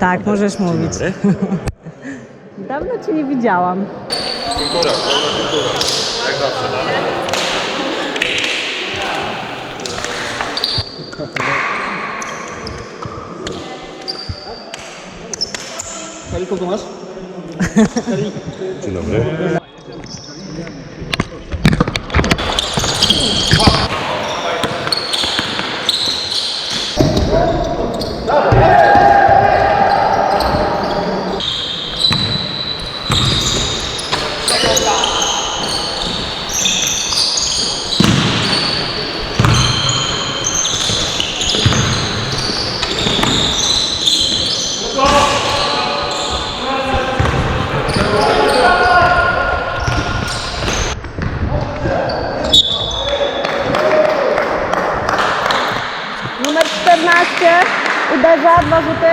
Tak, możesz mówić. Dobry. Dawno Cię nie widziałam. Kultura, kultura. Jak zawsze, no. Masz? Dzień dobry. Numer 14 uderza, dwa rzuty.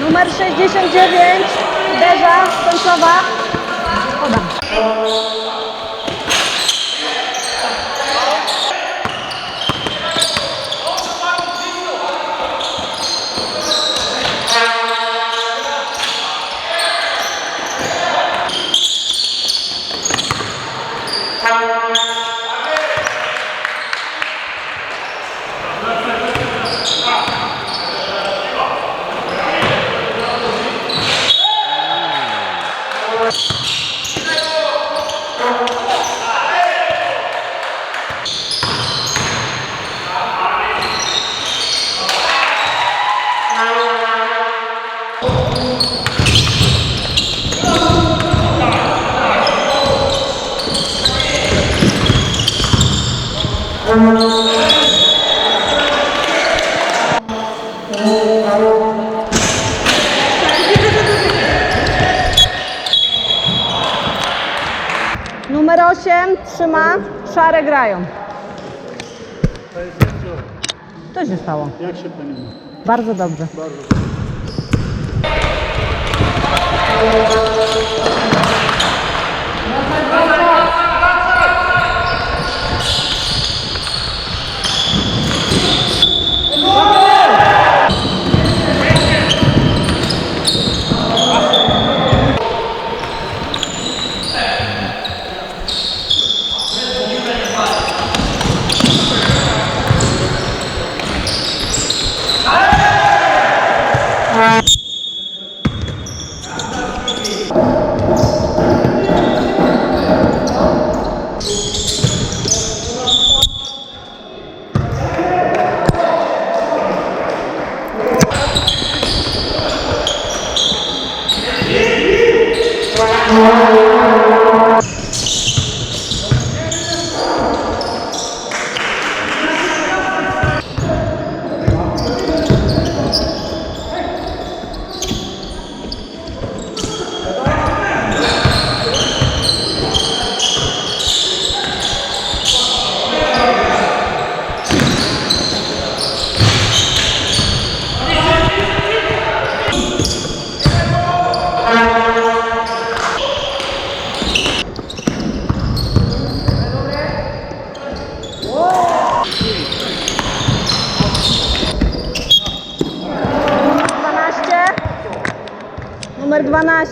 Numer 69 uderza, końcowa. Szkoda. Numer 8 trzyma, szare grają. Co się stało? Jak się planuje? Bardzo dobrze. Numer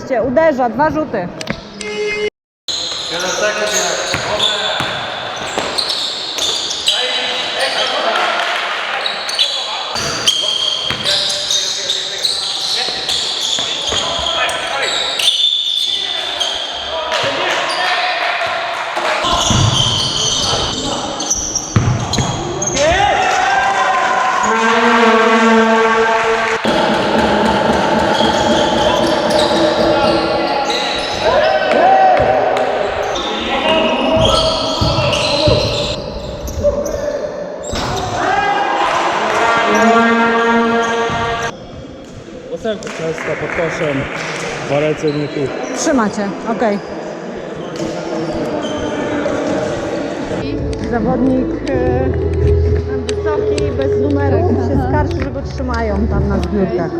12 uderza, dwa rzuty. Dwa ręce nie tu. Trzymacie, okej. Zawodnik e, tam wysoki, bez numeru, się skarży, że go trzymają tam na zbiórkach.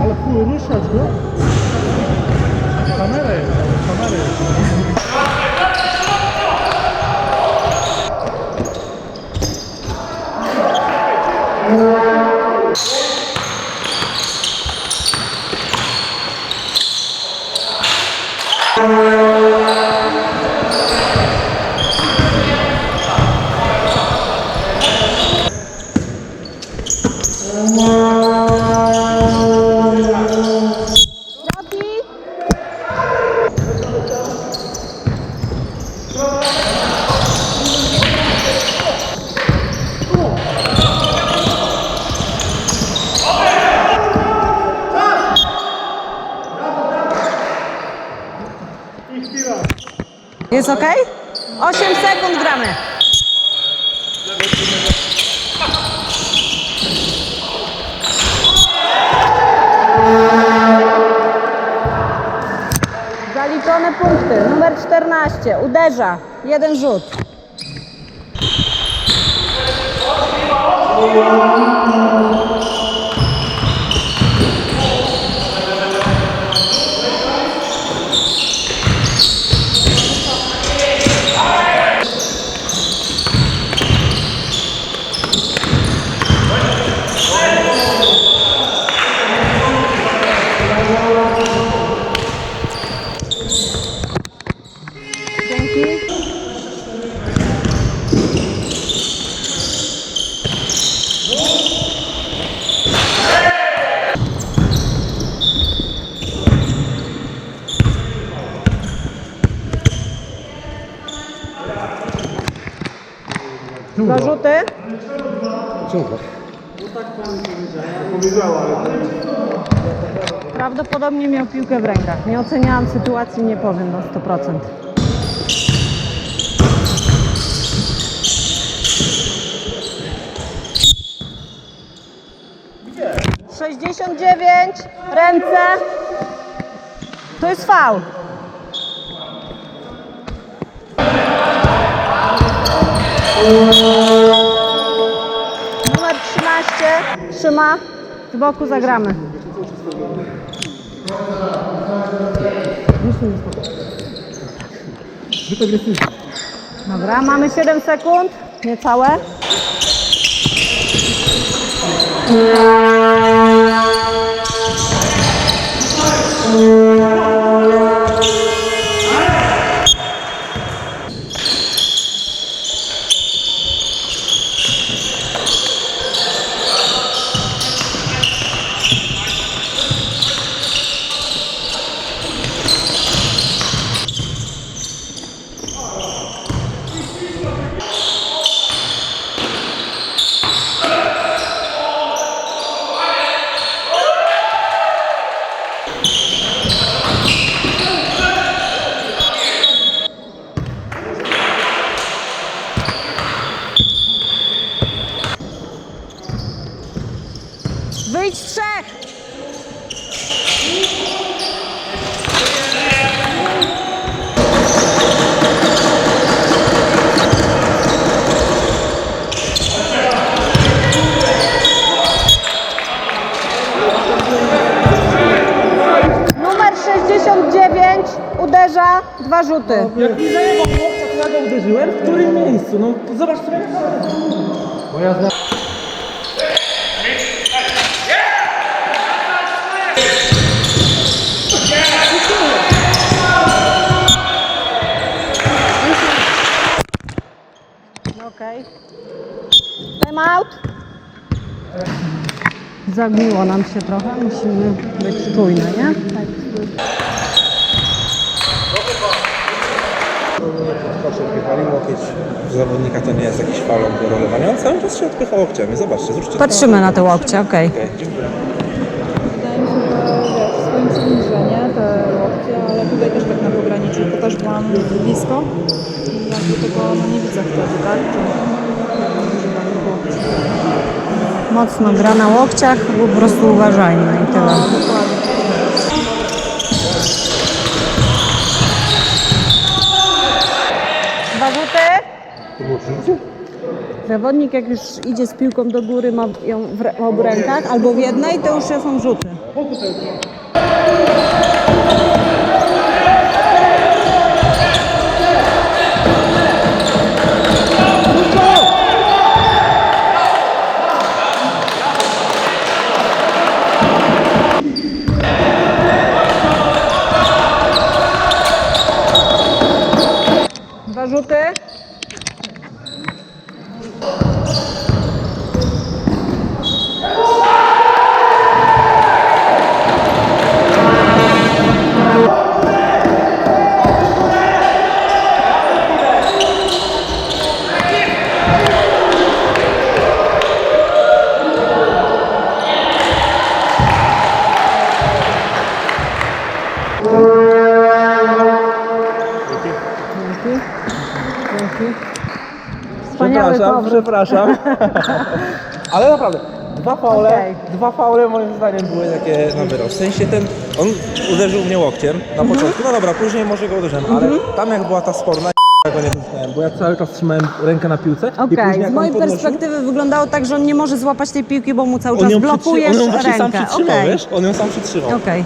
Ale chuj, ruszać go. Jest ok? 8 sekund gramy. Zaliczone punkty. Numer 14. Uderza. Jeden rzut. Zarzuty? Prawdopodobnie miał piłkę w rękach. Nie oceniałam sytuacji, nie powiem na 100%. Sześćdziesiąt dziewięć, ręce. To jest faul. Numer 13 trzyma. Z boku zagramy. Dobra, mamy 7 sekund. Niecałe. Wyjdź z trzech! Numer 69 uderza dwa rzuty. Jak mi łokcia, to ja go uderzyłem? W którym miejscu? No zobacz, co Bo ja znam... Okej. Time out. Zagniło nam się trochę, musimy być czujne, nie? Proszę, odpychali łokieć zawodnika, to nie jest jakiś falon do rolowania. On cały czas się odpycha łokciami. Zobaczcie, zwróćcie Patrzymy na te łokcie, okej. Okej, dziękuję. Wydaje mi się, że wiesz, w swoim cylindrze, nie, te łokcie, ale tutaj też tak na pograniczu, bo też byłam blisko i jakby tego no, nie widzę wtedy, tak, że używam łokci. mocno gra na łokciach, po prostu uważajmy i tyle. Dwa rzuty. To było? Zawodnik jak już idzie z piłką do góry, ma ją w obu rękach albo w jednej, to już są rzuty. Przepraszam, przepraszam. Ale naprawdę, dwa faule, Okej. dwa faule moim zdaniem były takie na wyrost. W sensie ten, on uderzył mnie łokciem na Mhm. początku, no dobra, później może go uderzyłem, ale tam jak była ta sporna, ja go nie dotknąłem. Bo ja cały czas trzymałem rękę na piłce i później Okej, jak z on mojej podnosił, perspektywy wyglądało tak, że on nie może złapać tej piłki, bo mu cały czas blokujesz on ją właśnie sam rękę. przytrzymał, Okej. wiesz? On ją sam przytrzymał. Okej.